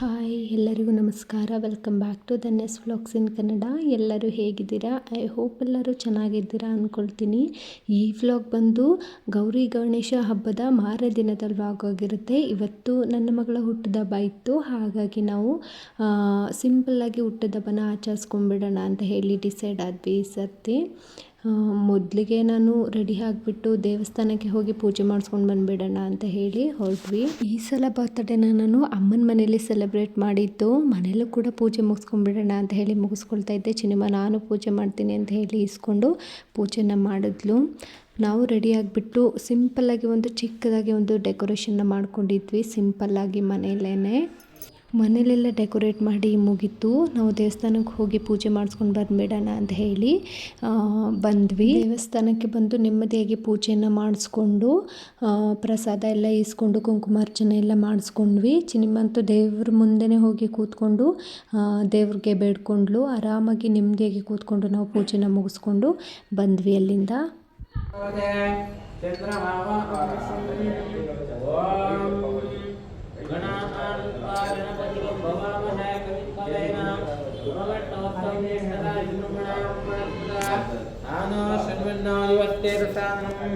Hi, ಎಲ್ಲರಿಗೂ ನಮಸ್ಕಾರ. Welcome back to the Ness vlogs in Kannada ಎಲ್ಲರೂ ಹೇಗಿದ್ದೀರಾ? ಐ ಹೋಪ್ ಎಲ್ಲರೂ ಚೆನ್ನಾಗಿದ್ದೀರಾ ಅಂದ್ಕೊಳ್ತೀನಿ ಈ ವ್ಲಾಗ್ ಬಂದು ಗೌರಿ ಗಣೇಶ ಹಬ್ಬದ ಮಾರ ದಿನದ ವ್ಲಾಗ್ ಆಗಿರುತ್ತೆ. ಇವತ್ತು ನನ್ನ ಮಗಳ ಹುಟ್ಟಿದಬ್ಬ ಇತ್ತು. ಹಾಗಾಗಿ ನಾವು ಸಿಂಪಲ್ಲಾಗಿ ಹುಟ್ಟಿದಬ್ಬನ ಆಚರಿಸ್ಕೊಂಡ್ಬಿಡೋಣ ಅಂತ ಹೇಳಿ ಡಿಸೈಡ್ ಆದ್ವಿ ಈ ಸರ್ತಿ. ಮೊದಲಿಗೆ ನಾನು ರೆಡಿ ಆಗಿಬಿಟ್ಟು ದೇವಸ್ಥಾನಕ್ಕೆ ಹೋಗಿ ಪೂಜೆ ಮಾಡಿಸ್ಕೊಂಡು ಬಂದುಬಿಡೋಣ ಅಂತ ಹೇಳಿ ಹೊರಟ್ವಿ. ಈ ಸಲ ಬರ್ತಡೇನ ನಾನು ಅಮ್ಮನ ಮನೇಲಿ ಸೆಲೆಬ್ರೇಟ್ ಮಾಡಿದ್ದು. ಮನೇಲೂ ಕೂಡ ಪೂಜೆ ಮುಗಿಸ್ಕೊಂಡ್ಬಿಡೋಣ ಅಂತ ಹೇಳಿ ಮುಗಿಸ್ಕೊಳ್ತಾ ಇದ್ದೆ. ಚಿನಿಮ ನಾನು ಪೂಜೆ ಮಾಡ್ತೀನಿ ಅಂತ ಹೇಳಿ ಇಸ್ಕೊಂಡು ಪೂಜೆನ ಮಾಡಿದ್ಲು. ನಾವು ರೆಡಿ ಆಗಿಬಿಟ್ಟು ಸಿಂಪಲ್ಲಾಗಿ ಒಂದು ಚಿಕ್ಕದಾಗಿ ಒಂದು ಡೆಕೋರೇಷನ್ನ ಮಾಡ್ಕೊಂಡಿದ್ವಿ. ಸಿಂಪಲ್ಲಾಗಿ ಮನೆಯಲ್ಲೇ ಮನೇಲೆಲ್ಲ ಡೆಕೋರೇಟ್ ಮಾಡಿ ಮುಗೀತು. ನಾವು ದೇವಸ್ಥಾನಕ್ಕೆ ಹೋಗಿ ಪೂಜೆ ಮಾಡಿಸ್ಕೊಂಡು ಬಂದ್ಬಿಡೋಣ ಅಂತ ಹೇಳಿ ಬಂದ್ವಿ. ದೇವಸ್ಥಾನಕ್ಕೆ ಬಂದು ನೆಮ್ಮದಿಯಾಗಿ ಪೂಜೆಯನ್ನು ಮಾಡಿಸ್ಕೊಂಡು ಪ್ರಸಾದ ಎಲ್ಲ ಇಸ್ಕೊಂಡು ಕುಂಕುಮಾರ್ಚನೆ ಎಲ್ಲ ಮಾಡಿಸ್ಕೊಂಡ್ವಿ. ಚಿನಿಮಂತೂ ದೇವ್ರ ಮುಂದೆನೇ ಹೋಗಿ ಕೂತ್ಕೊಂಡು ದೇವ್ರಿಗೆ ಬೇಡ್ಕೊಂಡ್ಲು. ಆರಾಮಾಗಿ ನೆಮ್ಮದಿಯಾಗಿ ಕೂತ್ಕೊಂಡು ನಾವು ಪೂಜೆನ ಮುಗಿಸ್ಕೊಂಡು ಬಂದ್ವಿ ಅಲ್ಲಿಂದ. ನಾನು ಶನ್ವನ್ನೋ ಇವತ್ತೇರು ಸಾಧನಂ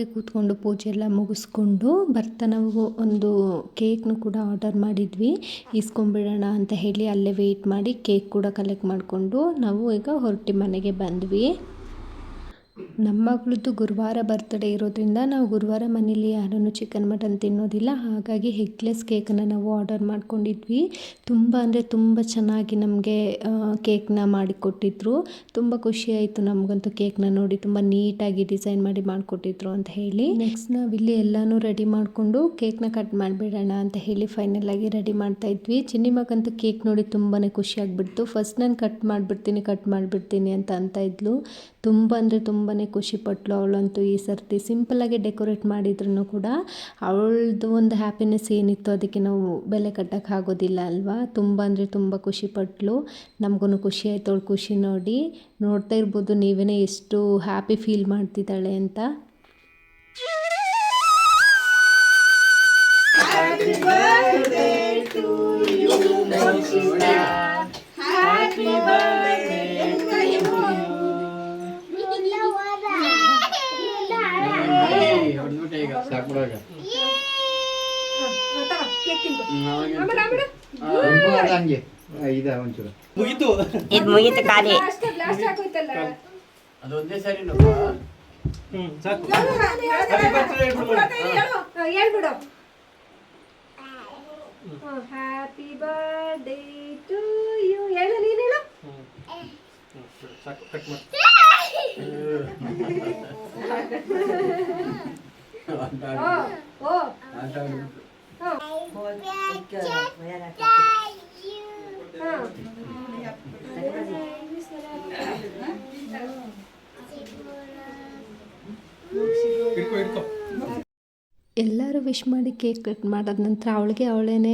ಆರಾಮಾಗಿ ಕೂತ್ಕೊಂಡು ಪೂಜೆ ಎಲ್ಲ ಮುಗಿಸ್ಕೊಂಡು ಬರ್ತಾ ನಾವು ಒಂದು ಕೇಕ್ನು ಕೂಡ ಆರ್ಡರ್ ಮಾಡಿದ್ವಿ. ಇಸ್ಕೊಂಬಿಡೋಣ ಅಂತ ಹೇಳಿ ಅಲ್ಲೇ ವೆಯ್ಟ್ ಮಾಡಿ ಕೇಕ್ ಕೂಡ ಕಲೆಕ್ಟ್ ಮಾಡಿಕೊಂಡು ನಾವು ಈಗ ಹೊರಟಿ ಮನೆಗೆ ಬಂದ್ವಿ. ನಮ್ಮ ಮಗಳದ್ದು ಗುರುವಾರ ಬರ್ತ್ಡೇ ಇರೋದ್ರಿಂದ ನಾವು ಗುರುವಾರ ಮನೇಲಿ ಯಾರೂ ಚಿಕನ್ ಮಟನ್ ತಿನ್ನೋದಿಲ್ಲ. ಹಾಗಾಗಿ ಹೆಗ್ಲೆಸ್ ಕೇಕನ್ನು ನಾವು ಆರ್ಡರ್ ಮಾಡ್ಕೊಂಡಿದ್ವಿ. ತುಂಬ ಅಂದರೆ ತುಂಬ ಚೆನ್ನಾಗಿ ನಮಗೆ ಕೇಕ್ನ ಮಾಡಿಕೊಟ್ಟಿದ್ರು. ತುಂಬ ಖುಷಿಯಾಯಿತು ನಮಗಂತೂ ಕೇಕ್ನ ನೋಡಿ. ತುಂಬ ನೀಟಾಗಿ ಡಿಸೈನ್ ಮಾಡಿ ಮಾಡಿಕೊಟ್ಟಿದ್ರು ಅಂತ ಹೇಳಿ. ನೆಕ್ಸ್ಟ್ ನಾವಿಲ್ಲಿ ಎಲ್ಲನೂ ರೆಡಿ ಮಾಡಿಕೊಂಡು ಕೇಕ್ನ ಕಟ್ ಮಾಡಿಬಿಡೋಣ ಅಂತ ಹೇಳಿ ಫೈನಲ್ ಆಗಿ ರೆಡಿ ಮಾಡ್ತಾ ಇದ್ವಿ. ಚಿನ್ನಿ ಮಗಂತೂ ಕೇಕ್ ನೋಡಿ ತುಂಬಾ ಖುಷಿ ಆಗಿಬಿಡ್ತು. ಫಸ್ಟ್ ನಾನು ಕಟ್ ಮಾಡಿಬಿಡ್ತೀನಿ ಕಟ್ ಮಾಡಿಬಿಡ್ತೀನಿ ಅಂತ ಅಂತ ಇದ್ಲು. ತುಂಬ ಅಂದರೆ ತುಂಬಾ ಖುಷಿಪಟ್ಲು ಅವಳಂತೂ ಈ ಸರ್ತಿ ಸಿಂಪಲ್ಲಾಗಿ ಡೆಕೋರೇಟ್ ಮಾಡಿದ್ರು ಕೂಡ ಅವಳದು ಒಂದು ಹ್ಯಾಪಿನೆಸ್ ಏನಿತ್ತು ಅದಕ್ಕೆ ನಾವು ಬೆಲೆ ಕಟ್ಟಕ್ಕೆ ಆಗೋದಿಲ್ಲ ಅಲ್ವಾ? ತುಂಬ ಅಂದರೆ ತುಂಬ ಖುಷಿಪಟ್ಲು ನಮಗೂ ಖುಷಿ ಆಯ್ತು ಅವಳು ಖುಷಿ ನೋಡಿ. ನೋಡ್ತಾ ಇರ್ಬೋದು ನೀವೇ ಎಷ್ಟು ಹ್ಯಾಪಿ ಫೀಲ್ ಮಾಡ್ತಿದ್ದಾಳೆ ಅಂತ. ಸಾಕ್ಬಿಡೋಗ ಹಂಗೆ. ಇದ ಒಂಚೂರು. ಮುಗೀತು? ಇದು ಮುಗೀತು ಖಾಲಿ. ಅದು ಒಂದೇ ಸರಿ ಸಾಕು. ಹೇಳ್ಬಿಡು. ಹ್ಯಾಪಿ ಬರ್ಡೇ ಟು ಯು ಹೇಳು ನೀನು ಹೇಳು. ಸಾಕು ಕಟ್ ಮಾಡಿ. ಎಲ್ಲರೂ ವಿಶ್ ಮಾಡಿ ಕೇಕ್ ಕಟ್ ಮಾಡಿದ ನಂತರ ಅವಳಿಗೆ ಅವಳೇನೆ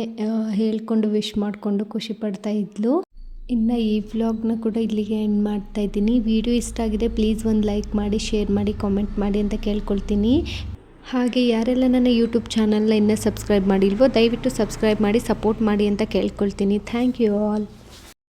ಹೇಳ್ಕೊಂಡು ವಿಶ್ ಮಾಡಿಕೊಂಡು ಖುಷಿ ಪಡ್ತಾ ಇದ್ಲು. ಇನ್ನು ಈ ವ್ಲಾಗ್ನ ಕೂಡ ಇಲ್ಲಿಗೆ ಎಂಡ್ ಮಾಡ್ತಾ ಇದ್ದೀನಿ. ವಿಡಿಯೋ ಇಷ್ಟ ಆಗಿದೆ ಪ್ಲೀಸ್ ಒಂದು ಲೈಕ್ ಮಾಡಿ ಶೇರ್ ಮಾಡಿ ಕಾಮೆಂಟ್ ಮಾಡಿ ಅಂತ ಕೇಳ್ಕೊಳ್ತೀನಿ. ಹಾಗೆ ಯಾರೆಲ್ಲ ನನ್ನ ಯೂಟ್ಯೂಬ್ ಚಾನಲ್ನ ಇನ್ನೂ ಸಬ್ಸ್ಕ್ರೈಬ್ ಮಾಡಿಲ್ವೋ ದಯವಿಟ್ಟು ಸಬ್ಸ್ಕ್ರೈಬ್ ಮಾಡಿ ಸಪೋರ್ಟ್ ಮಾಡಿ ಅಂತ ಕೇಳ್ಕೊಳ್ತೀನಿ. Thank you all